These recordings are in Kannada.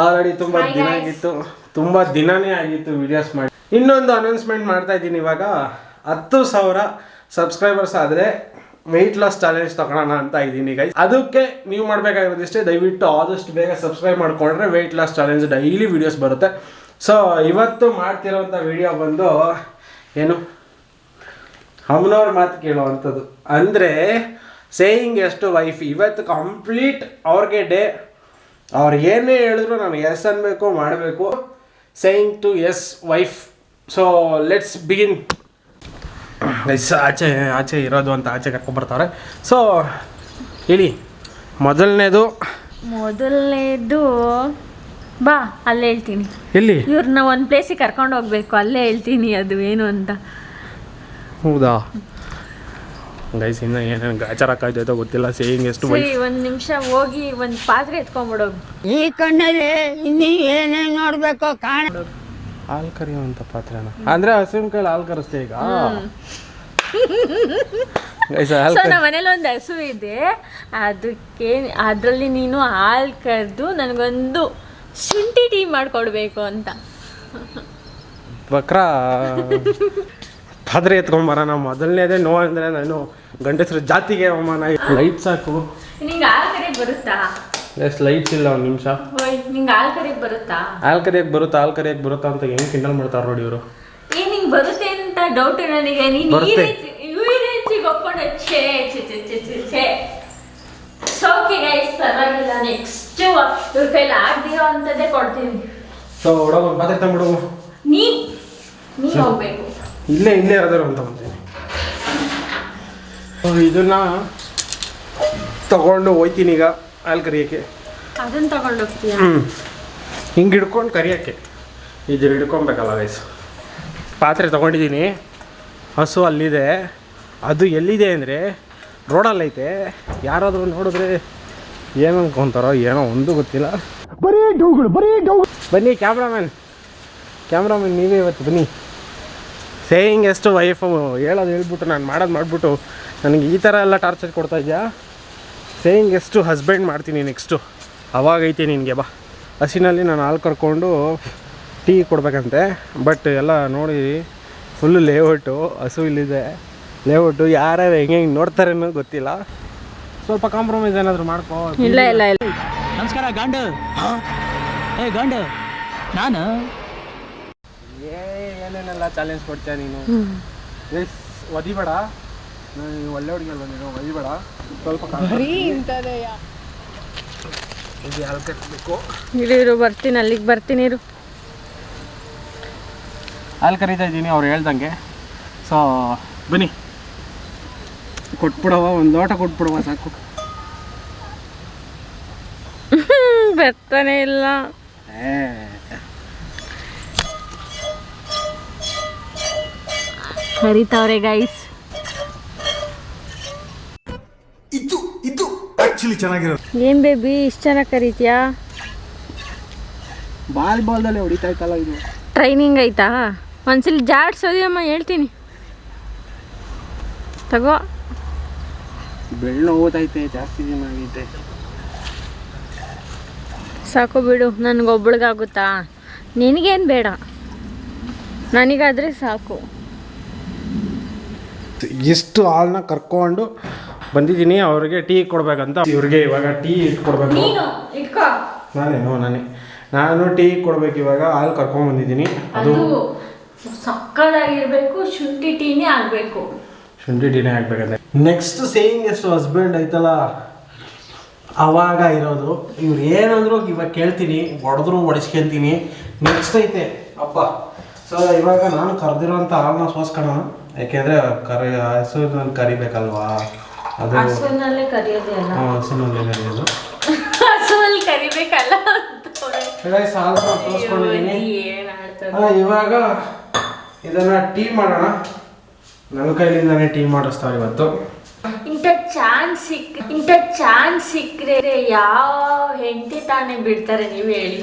ಆಲ್ರೆಡಿ ತುಂಬಾ ದಿನ ಆಗಿತ್ತು. ತುಂಬಾ ದಿನನೇ ಆಗಿತ್ತು ವಿಡಿಯೋಸ್ ಮಾಡಿ. ಇನ್ನೊಂದು ಅನೌನ್ಸ್ಮೆಂಟ್ ಮಾಡ್ತಾ ಇದ್ದೀನಿ ಇವಾಗ. ಹತ್ತು ಸಾವಿರ ಸಬ್ಸ್ಕ್ರೈಬರ್ಸ್ ಆದರೆ ವೆಯ್ಟ್ ಲಾಸ್ ಚಾಲೆಂಜ್ ತಗೊಳ್ಳೋಣ ಅಂತ ಇದ್ದೀನಿ ಗೈಸ್ ಅದಕ್ಕೆ ನೀವು ಮಾಡಬೇಕಾಗಿರೋದಿಷ್ಟೇ ದಯವಿಟ್ಟು ಆದಷ್ಟು ಬೇಗ ಸಬ್ಸ್ಕ್ರೈಬ್ ಮಾಡ್ಕೊಂಡ್ರೆ weight loss challenge daily videos ಬರುತ್ತೆ. ಸೊ ಇವತ್ತು ಮಾಡ್ತಿರೋಂಥ ವಿಡಿಯೋ ಬಂದು ಏನು? ಅಮ್ಮನವ್ರ ಮಾತು ಕೇಳುವಂಥದ್ದು ಅಂದರೆ ಸೇಯಿಂಗ್ ಎಷ್ಟು ವೈಫ್ ಇವತ್ತು ಕಂಪ್ಲೀಟ್ ಅವ್ರಿಗೆ ಡೇ ಅವ್ರು ಏನೇ ಹೇಳಿದ್ರು ನಾನು ಎಸ್ ಅನ್ಬೇಕು ಮಾಡಬೇಕು. Saying to yes wife so let's begin yes ಆಚೆ ಆಚೆ ಇರೋದು ಅಂತ ಆಚೆ ಕರ್ಕೊಂಡ್ಬರ್ತಾರೆ ಸೊ ಹೇಳಿ ಮೊದಲನೇದು. ಮೊದಲನೇದು ಬಾ ಅಲ್ಲೇ ಹೇಳ್ತೀನಿ. ಎಲ್ಲಿ? ಇವ್ರನ್ನ ಒಂದು ಪ್ಲೇಸಿಗೆ ಕರ್ಕೊಂಡು ಹೋಗ್ಬೇಕು ಅಲ್ಲೇ ಹೇಳ್ತೀನಿ ಅದು ಏನು ಅಂತ. ಹೌದಾ? ಗೈಸ್ ಇನ್ನು ಏನೇನು ಗಾಚಾರ ಕಾಯ್ದೈತೋ ಗೊತ್ತಿಲ್ಲ. ಸೇಯಿಂಗ್ ಎಷ್ಟು ಸರಿ ಒಂದು ನಿಮಿಷ ಹೋಗಿ ಒಂದು ಪಾತ್ರೆ ಎತ್ಕೊಂಡ್ಬಿಡೋದು ಈ ಕಣ್ಣಲ್ಲಿ ಇನ್ನಿ ಏನೇನ್ ನೋಡ್ಬೇಕು ಕಾಣ ಹಾಲ್ ಕರಿಯುವಂತ ಪಾತ್ರೆನ. ಅಂದ್ರೆ ಹಸುವಿನ ಕೈಲಿ ಹಾಲು ಕರೆಸ್ತೆ ಈಗ. ಗೈಸ್ ಹಾಲು ಸೊ ನಮ್ಮ ಮನೇಲಿ ಒಂದು ಹಸು ಇದೆ. ಅದಕ್ಕೆ ಅದರಲ್ಲಿ ನೀನು ಹಾಲು ಕರೆದು ನನಗೊಂದು ಶುಂಠಿ ಟೀ ಮಾಡ್ಕೊಡ್ಬೇಕು ಅಂತ. ಬಕ್ರ. ಪಾತ್ರೆ ನಾವು ಮೊದಲನೇದೇ ನೋ ಅಂದ್ರೆ ನಾನು ಗಂಡಸರ ಜಾತಿಗೆ ಅವಮಾನ ಲೈಟ್ ಸಾಕು. ನಿಂಗೆ ಹಾಲು ಕರೆಯಕ್ಕೆ ಬರುತ್ತಾ? ಎಸ್ ಲೈಟ್ಸ್ ಇಲ್ಲ ಒಂದು ನಿಮಿಷ. ಓಯ್ ನಿಂಗೆ ಕರೆಯಕ್ಕೆ ಬರುತ್ತಾ? ಹಾಲು ಕರಿಯಕ್ಕೆ ಬರುತ್ತಾ ಹಾಲು ಕರಿಯಕ್ಕೆ ಬರುತ್ತಾ ಅಂತ ಹೆಂಗೆ ಕಿಂಡಲ್ ಮಾಡ್ತಾರೆ ನೋಡಿ ಇವರು. ಏ ನಿಂಗೆ ಬರುತ್ತೆ ಅಂತ ಡೌಟ್ ನನಗೆ? ನೀನು ಈ ಬರುತ್ತೆ. ರೀತಿ ಈ ರೀತಿಗೆ ಒಪ್ಕೊಂಡು ಛೇ ಛೇ ಛೇ ಛೇ ಛೇ ಛೇ. ಸೋಕೆ ಗೈಸ್ ಪರವಾಗಿಲ್ಲ. ನೆಕ್ಸ್ಟ್ ಇವ್ರ ಕೈಲಿ ಆಗ್ದಿರೋ ಅಂಥದ್ದೇ ಕೊಡ್ತೀನಿ. ಸೊ ಹುಡುಗ ಒಂದು ಬಿಡು ನೀ ನೀ ನೀನ್ ಹೋಗ್ಬೇಕು. ಇಲ್ಲೇ ಇಲ್ಲೇ ಯಾವ್ದಾರು ಅಂತ ಅಂತೀನಿ ಸೊ ಇದನ್ನ ತಗೊಂಡು ಹೋಯ್ತೀನಿ ಈಗ ಹಾಲು ಕರಿಯೋಕ್ಕೆ. ಅದನ್ನ ತಗೊಂಡು ಹೋಗ್ತೀನಿ ಹ್ಞೂ ಹಿಂಗೆ ಹಿಡ್ಕೊಂಡು ಕರಿಯೋಕ್ಕೆ. ಇದ್ರ ಹಿಡ್ಕೊಬೇಕಲ್ಲ ಗೈಸ್ ಪಾತ್ರೆ ತೊಗೊಂಡಿದ್ದೀನಿ ಹಸು ಅಲ್ಲಿದೆ. ಅದು ಎಲ್ಲಿದೆ ಅಂದರೆ ರೋಡಲ್ಲೈತೆ ಯಾರಾದರೂ ನೋಡಿದ್ರೆ ಏನು ಅನ್ಕೊತಾರೋ ಏನೋ ಒಂದು ಗೊತ್ತಿಲ್ಲ. ಬರೀ ಡೌಗಳು ಬರೀ ಡೌ ಬನ್ನಿ ಕ್ಯಾಮ್ರಾಮ್ಯಾನ್ ಕ್ಯಾಮ್ರಾಮನ್ ನೀವೇ ಇವತ್ತು ಬನ್ನಿ. ಸೇಯಿಂಗ್ ಎಷ್ಟು ವೈಫು ಹೇಳೋದು ಹೇಳ್ಬಿಟ್ಟು ನಾನು ಮಾಡೋದು ಮಾಡಿಬಿಟ್ಟು ನನಗೆ ಈ ಥರ ಎಲ್ಲ ಟಾರ್ಚರ್ ಕೊಡ್ತಾ ಇದೆಯಾ? ಸೇಯಿಂಗ್ ಎಷ್ಟು ಹಸ್ಬೆಂಡ್ ಮಾಡ್ತೀನಿ ನೆಕ್ಸ್ಟು ಅವಾಗೈತಿ ನಿನಗೆ ಬಾ. ಹಸಿನಲ್ಲಿ ನಾನು ಹಾಲು ಕರ್ಕೊಂಡು ಟೀ ಕೊಡಬೇಕಂತೆ. ಬಟ್ ಎಲ್ಲ ನೋಡಿ ಫುಲ್ಲು ಲೇಔಟು ಹಸು ಇಲ್ಲಿದೆ. ಲೇಔಟು ಯಾರ್ಯಾರು ಹೆಂಗೆ ಹೆಂಗೆ ನೋಡ್ತಾರೆ ಅನ್ನೋದು ಗೊತ್ತಿಲ್ಲ. ಸ್ವಲ್ಪ ಕಾಂಪ್ರಮೈಸ್ ಏನಾದರೂ ಮಾಡ್ಕೋ. ಇಲ್ಲ ಇಲ್ಲ ಇಲ್ಲ. ನಮಸ್ಕಾರ ಗಂಡು. ಏ ಗಂಡು. ನಾನು ಏನೇನೆಲ್ಲ ಚಾಲೆಂಜ್ ಕೊಡ್ತೀಯ ನೀನು? ಎಸ್ ಒದಿಬೇಡ ನಾನು ಒಳ್ಳೆ ಹುಡುಗಿ ಅಲ್ವಾ ನೀನು ಒದಿಬೇಡ ಸ್ವಲ್ಪ ಇದು ಯಾರು ಕಟ್ಟಬೇಕು ಇರು ಬರ್ತೀನಿ ಅಲ್ಲಿಗೆ ಬರ್ತೀನಿ ಇರು. ಅಲ್ಲಿ ಕರೀತಾ ಇದ್ದೀನಿ ಅವ್ರು ಹೇಳ್ದಂಗೆ. ಸೊ ಬನ್ನಿ. ಕೊಟ್ಬಿಡವ ಒಂದು ಲೋಟ ಕೊಟ್ಬಿಡವ ಸಾಕು. ಬರ್ತಾನೆ ಇಲ್ಲ. ಏ. ಕರಿತಾವ್ರೆ ಗೈಸ್ ಇದು ಇದು ಆಕ್ಚುಲಿ ಚೆನ್ನಾಗಿರೋದು. ಏನ್ ಬೇಬಿ ಇಷ್ಟು ಚೆನ್ನಾಗಿ ಕರೀತೀಯಾ? ಬಾಲ್ ಬಾಲ್ದಲ್ಲೇ ಹೊಡಿತಾ ಇತ್ತಲ್ಲ ಇದು. ಟ್ರೈನಿಂಗ್ ಆಯ್ತಾ? ಒಂದ್ಸಲಿ ಜಾಡ್ಸೋದಿ ಅಮ್ಮ ಹೇಳ್ತೀನಿ. ತಗೋ. ಬೆಳ್ಳು ಓದೈತೆ ಜಾಸ್ತಿ ದಿನ ಆಗೈತೆ ಸಾಕು ಬಿಡು ನನಗೊಬ್ಬಳಿಗಾಗುತ್ತಾ ನಿನಗೇನು ಬೇಡ. ನನಗಾದರೆ ಸಾಕು. ಎಷ್ಟು ಹಾಲನ್ನ ಕರ್ಕೊಂಡು ಬಂದಿದ್ದೀನಿ ಅವ್ರಿಗೆ ಟೀ ಕೊಡ್ಬೇಕಂತ. ಇವ್ರಿಗೆ ಇವಾಗ ಟೀ ಇಟ್ಕೊಡ್ಬೇಕು. ನೀನು ನಾನೇನು ನಾನೇ ನಾನು. ಟೀ ಕೊಡ್ಬೇಕು ಇವಾಗ ಹಾಲು ಕರ್ಕೊಂಡ್ ಬಂದಿದ್ದೀನಿ. ಅದು ಸಕ್ಕದಾಗಿರ್ಬೇಕು ಶುಂಠಿ ಟೀನೇ ಆಗಬೇಕು. ಶುಂಠಿ ಟೀನೇ ಹಾಕ್ಬೇಕಂತೆ ನೆಕ್ಸ್ಟ್ ಸೇಯಿಂಗ್ ಎಷ್ಟು ಹಸ್ಬೆಂಡ್ ಐತಲ್ಲ ಅವಾಗ ಇರೋದು. ಇವ್ರು ಏನಂದ್ರು ಇವಾಗ ಕೇಳ್ತೀನಿ ಹೊಡೆದ್ರು ಹೊಡಿಸ್ಕೊಂತೀನಿ. ನೆಕ್ಸ್ಟ್ ಐತೆ. ಅಪ್ಪ ಸೊ ಇವಾಗ ನಾನು ಕರೆದಿರೋಂಥ ಹಾಲನ್ನ ಸೋಸ್ಕೊಳ್ಳೋಣ ಯಾಕೆಂದರೆ ಕರಿ ಹಸು ಕರಿಬೇಕಲ್ವಾ? ಅದು ಹಸುನಲ್ಲೇ ಕರಿಯೋದೇ ಅಲ್ಲ. ಹಸುನಲ್ಲಿ ಕರಿಯೋದು. ಹಸುವಲ್ಲಿ ಕರಿಬೇಕಲ್ಲ ಆಡ್ತದೆ ಆ, ಇವಾಗ ಇದನ್ನ ಟೀ ಮಾಡೋಣ. ನನ್ನ ಕೈಲಿಂದಾನೇ ಟೀ ಮಾಡಿಸ್ತಾರೆ ಇವತ್ತು. ಇಂಥ ಚಾನ್ಸ್ ಸಿಕ್ ಇಂಥ ಚಾನ್ಸ್ ಸಿಕ್ಕರೆ ಯಾವ ಹೆಂಡತಿ ತಾನೇ ಬಿಡ್ತಾರೆ ನೀವು ಹೇಳಿ.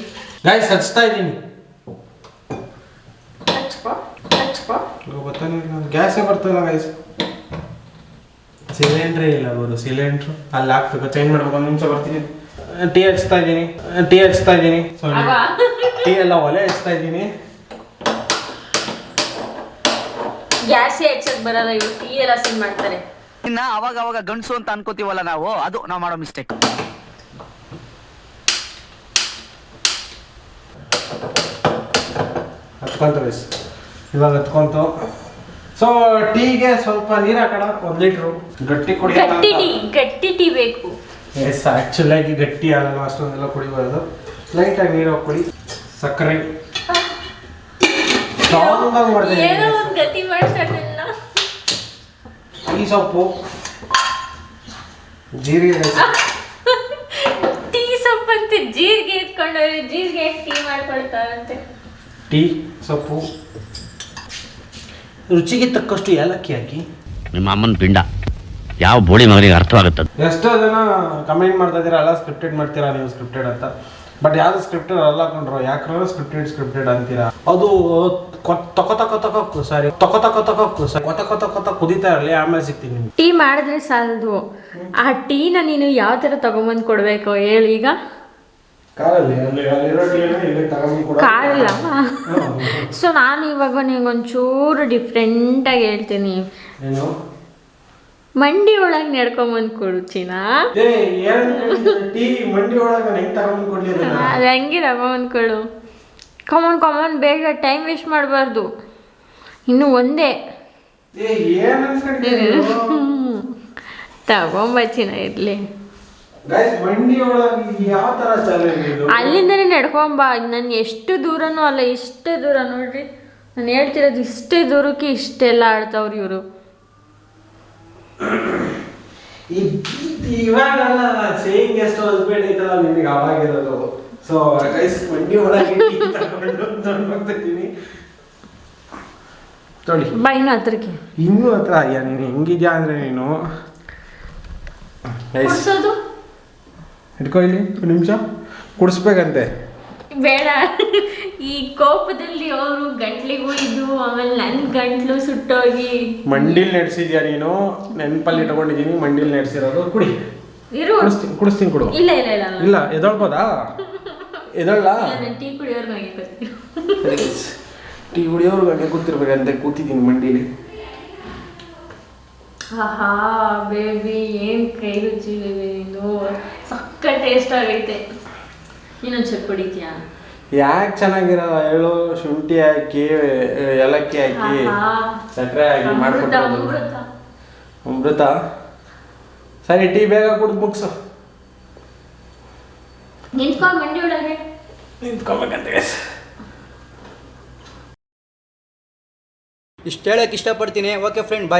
ಗಾಯ್ ಹಚ್ತಾ ಇದ್ದೀನಿ ಹಚ್ಕೋ. ಹಚ್ಕೋ. ಗೊತ್ತಾನೆ ಗ್ಯಾಸೇ ಬರ್ತಾಯಿಲ್ಲ ಗೈಸ್ ಸಿಲಿಂಡ್ರೇ ಇಲ್ಲ ಗುರು ಸಿಲಿಂಡ್ರು ಅಲ್ಲಿ ಹಾಕ್ಬೇಕು ಚೇಂಜ್ ಮಾಡ್ಬೇಕು ಒಂದು ನಿಮಿಷ ಬರ್ತೀನಿ. ಟೀ ಹಚ್ತಾ ಇದ್ದೀನಿ. ಟೀ ಹಚ್ತಾ ಇದ್ದೀನಿ. ಸಾರಿ ಟೀ ಎಲ್ಲ ಒಲೆ ಹಚ್ತಾ ಇದ್ದೀನಿ. ಗ್ಯಾಸೇ ಹೆಚ್ಚಕ್ ಬರಲ್ಲ ಇವ್ರು ಟೀ ಎಲ್ಲ ಸಿನ್ ಮಾಡ್ತಾರೆ. ಇನ್ನ ಅವಾಗ ಅವಾಗ ಗಂಡಸು ಅಂತ ಅನ್ಕೋತೀವಲ್ಲ ನಾವು ಅದು ನಾವು ಮಾಡೋ ಮಿಸ್ಟೇಕ್ ಹತ್ಕೊಂತ ವಯಸ್ಸು ಇವಾಗ ಹತ್ಕೊಂತು ಸೊ ಟೀಗೆ ಸ್ವಲ್ಪ ನೀರು ಹಾಕೋಣ ಒಂದು ಲೀಟ್ರು. ಗಟ್ಟಿ ಕುಡಿ ಗಟ್ಟಿ ಟೀ ಗಟ್ಟಿ ಟೀ ಬೇಕು. ಎಸ್ ಆ್ಯಕ್ಚುಲಾಗಿ ಗಟ್ಟಿ ಆಗಲ್ಲ ಅಷ್ಟೊಂದೆಲ್ಲ ಕುಡಿಬಾರ್ದು. ಲೈಟಾಗಿ ನೀರು ಹಾಕ್ಕೊಡಿ. ಸಕ್ಕರೆ. ಸ್ಟ್ರಾಂಗ್ ಆಗಿ ಮಾಡ್ತೀನಿ ಈ ಸೊಪ್ಪು. ಜೀರಿಗೆ ಟೀ ಟೀ ಸೊಪ್ಪಂತೆ ಜೀರಿಗೆ ಎತ್ಕೊಂಡವ್ರೆ ಜೀರಿಗೆ ಟೀ ಮಾಡ್ಕೊಳ್ತಾರಂತೆ. ಟೀ ಸೊಪ್ಪು. ರುಚಿಗೆ ತಕ್ಕಷ್ಟು ಏಲಕ್ಕಿ ಹಾಕಿ ನಿಮ್ಮ ಅಮ್ಮನ ಪಿಂಡ. ಯಾವ ಬೋಳಿ ಮಗನಿಗೆ ಅರ್ಥವಾಗುತ್ತದೆ? ಎಷ್ಟೋ ಜನ ಕಮೆಂಟ್ ಮಾಡ್ತಾ ಇದ್ದೀರಾ ಎಲ್ಲ ಸ್ಕ್ರಿಪ್ಟೆಡ್ ಮಾಡ್ತೀರಾ ನೀವು ಸ್ಕ್ರಿಪ್ಟೆಡ್ ಅಂತ. ಬಟ್ ಯಾವ್ದು ಸ್ಕ್ರಿಪ್ಟೆಡ್ ಅಲ್ಲ ಕೊಂಡ್ರು ಯಾಕ್ರ ಸ್ಕ್ರಿಪ್ಟೆಡ್ ಸ್ಕ್ರಿಪ್ಟೆಡ್ ಅಂತೀರಾ. ಅದು ಕೊ- ತಕ ತಕ ತಕ ಸಾರಿ ತಕ ತಕ ತಕ ಸಾರಿ ಕೊತ ಕೊತ ಕೊತ ಕುದಿತಾ ಇರಲಿ ಆಮೇಲೆ ಸಿಗ್ತೀನಿ ನಿಮ್ಗೆ. ಟೀ ಮಾಡಿದ್ರೆ ಸಾಲದು. ಆ ಟೀನ ನೀನು ಯಾವ ಥರ ತಗೊಂಬಂದು ಕೊಡಬೇಕು ಹೇಳಿ ಈಗ ಕಾರಲ್ಲಿ ಅಲ್ಲಿ ಅಲ್ಲಿರೋ ಟೀನ ಇಲ್ಲಿ ತಗೊಂಡು ಕೂಡ ಕಾರಲ್ಲ ಸೊ ನಾನು ಇವಾಗ ನಿಂಗೊಂಚೂರು ಡಿಫ್ರೆಂಟಾಗಿ ಹೇಳ್ತೀನಿ. ಏನು? ಮಂಡಿ ಒಳಗೆ ನಡ್ಕೊಂಬಂದು ಕೊಡು ಚೀನಾ ಏ ಏನ್ ಟೀ ಮಂಡಿ ಒಳಗೆ ನಾನು ಹೆಂಗ್ ತಗೊಂಡು ಕೊಡ್ಲಿ ಅದನ್ನ? ಅದು ಹಂಗೆ ತಗೊಂಬಂದು ಕೊಡು. ಕಾಮನ್ ಕಾಮನ್ ಬೇಗ ಟೈಮ್ ವೇಸ್ಟ್ ಮಾಡಬಾರ್ದು. ಇನ್ನು ಒಂದೇ. ಇರ್ಲಿ ತಗೊಂಬ ಚೀನಾ ಅಲ್ಲಿಂದನೇ ನಡ್ಕೊಂಬ ನಾನು ಎಷ್ಟು ದೂರನೂ ಅಲ್ಲ ಇಷ್ಟೇ ದೂರ ನೋಡ್ರಿ. ನಾನು ಹೇಳ್ತಿರೋದು ಇಷ್ಟೇ ದೂರಕ್ಕೆ ಇಷ್ಟೆಲ್ಲ ಆಡ್ತಾವ್ರಿ ಇವರು. ಇವಾಗಲ್ಲ ಸೇಯಿಂಗ್ ಎಷ್ಟು ಹಸ್ಬೆಂಡ್ ಐತಲ್ಲ ನಿನಗೆ ಅವಾಗಿರೋದು ಸೊ ಗೈಸ್ ಮಂಡಿ ಒಳಗೆ ಟೀ ತಗೊಂಡು ತಗೊಂಡು ಹೋಗ್ತಿದ್ದೀನಿ ನೋಡಿ ಬಾ ಇನ್ನು ಹತ್ರಕ್ಕೆ. ಇನ್ನೂ ಹತ್ರ ಅಯ್ಯ ನೀನು ಹೆಂಗಿದ್ಯಾ ಅಂದ್ರೆ ನೀನು? ಗೈಸ್ ಹಿಡ್ಕೊ ಇಲ್ಲಿ ಒಂದು ನಿಮಿಷ. ಕುಡಿಸ್ಬೇಕಂತೆ. ಬೇಡ. ಈ ಕೋಪದಲ್ಲಿ ಅವರು ಗಂಟ್ಲಿಗೂ ಇದು ಆಮೇಲೆ ನನ್ನ ಗಂಟ್ಲು ಸುಟ್ಟೋಗಿ. ಮಂಡಿಲ್ ನಡೆಸಿದ್ಯಾ ನೀನು? ನೆನಪಲ್ಲಿ ಇಟ್ಕೊಂಡಿದ್ದೀನಿ ಮಂಡಿಲ್ ನಡೆಸಿರೋದು. ಕುಡಿ. ಇರು. ಕುಡಿಸ್ತೀನಿ ಕುಡಿಸ್ತೀನಿ ಕೊಡು. ಇಲ್ಲ ಇಲ್ಲ ಇಲ್ಲ. ಇಲ್ಲ ಎದೊಳ್ಬೋದಾ? ಎದೊಳ್ಳ ನಾನು ಟೀ ಕುಡಿಯೋರ್ಗೆ ಹೋಗಿ. ಟೀ ಕುಡಿಯೋರ್ಗು ಹಂಗೆ ಕೂತಿರ್ಬೇಕಂತೆ ಕೂತಿದ್ದೀನಿ ಮಂಡಿಲಿ. ಆಹಾ ಬೇಬಿ ಏನು ಕೈ ರುಚಿ ಬೇಬಿ ಇದು ಯಾಕೆ ಚೆನ್ನಾಗಿರಲ್ಲ? ಹೇಳು ಶುಂಠಿ ಹಾಕಿ ಏಲಕ್ಕಿ ಹಾಕಿ. ಸಕ್ಕರೆ ಹಾಕಿ ಮಾಡ್ಕೊಟ್ಟು ಅಮೃತ. ಅಮೃತ? ಸರಿ ಟೀ ಬೇಗ ಕುಡ್ದು ಮುಗಿಸು. ನಿಂತ್ಕೊಂಡು ಮಂಡಿ ಒಳಗೆ. ನಿಂತ್ಕೊಬೇಕಂತೆ. ಇಷ್ಟು ಹೇಳಕ್ಕೆ ಇಷ್ಟಪಡ್ತೀನಿ. Okay friend bye